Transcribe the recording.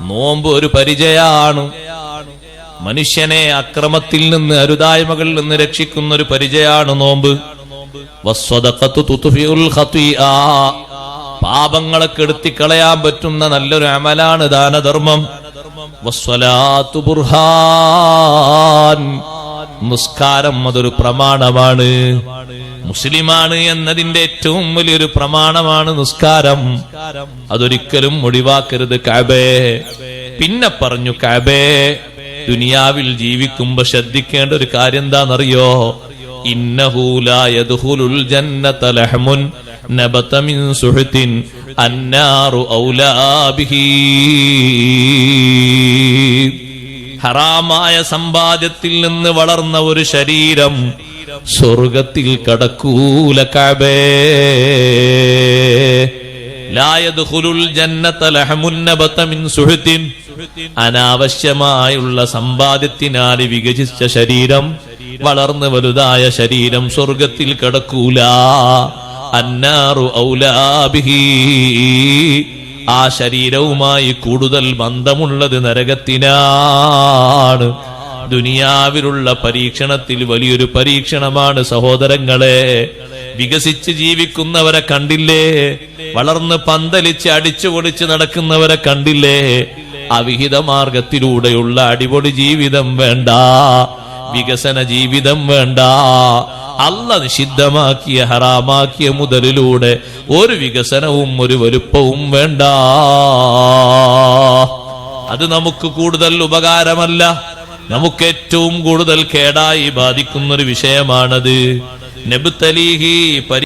നോമ്പ് ഒരു പരിചയാണ് മനുഷ്യനെ അക്രമത്തിൽ നിന്ന് അരുതായ്മകളിൽ നിന്ന് രക്ഷിക്കുന്ന ഒരു പരിചയാണ് നോമ്പ്. പാപങ്ങളെ കെടുത്തി കളയാൻ പറ്റുന്ന നല്ലൊരു അമലാണ് ദാനധർമ്മം. നിസ്കാരം അതൊരു പ്രമാണമാണ്. മുസ്ലിമാണ്. എന്നതിന്റെ ഏറ്റവും വലിയൊരു പ്രമാണമാണ് നിസ്കാരം. അതൊരിക്കലും ഒഴിവാക്കരുത് കാബേ. പിന്നെ പറഞ്ഞു കാബേ ദുനിയാവിൽ ജീവിക്കുമ്പോ ശ്രദ്ധിക്കേണ്ട ഒരു കാര്യം എന്താണെന്നറിയോ? ഇന്നഹൂലുൽ ജന്നത ലഹമുൻ സുഹത്തിൻ അന്നാറു ഔലാബിഹി ഹറാമായ സമ്പാദ്യത്തിൽ നിന്ന് വളർന്ന ഒരു ശരീരം സ്വർഗത്തിൽ കടക്കൂല കാബേ. അനാവശ്യമായുള്ള സമ്പാദ്യത്തിനാൽ വികസിച്ച ശരീരം വളർന്ന് വലുതായ ശരീരം സ്വർഗത്തിൽ കടക്കൂല. അന്നാറു ഔലാബിഹി ആ ശരീരവുമായി കൂടുതൽ ബന്ധമുള്ളത് നരകത്തിനാണ്. ദുനിയാവിലുള്ള പരീക്ഷണത്തിൽ വലിയൊരു പരീക്ഷണമാണ് സഹോദരങ്ങളെ. വികസിച്ച് ജീവിക്കുന്നവരെ കണ്ടില്ലേ? വളർന്ന് പന്തലിച്ച് അടിച്ചു പൊളിച്ച് നടക്കുന്നവരെ കണ്ടില്ലേ? അവിഹിത മാർഗത്തിലൂടെയുള്ള അടിപൊളി ജീവിതം വേണ്ട. വികസന ജീവിതം വേണ്ട. അല്ല നിഷിദ്ധമാക്കിയ ഹറാമാക്കിയ മുതലിലൂടെ ഒരു വികസനവും ഒരു വലുപ്പവും വേണ്ട. അത് നമുക്ക് കൂടുതൽ ഉപകാരമല്ല. നമുക്ക് ഏറ്റവും കൂടുതൽ കേടായി ബാധിക്കുന്നൊരു വിഷയമാണത്. പരി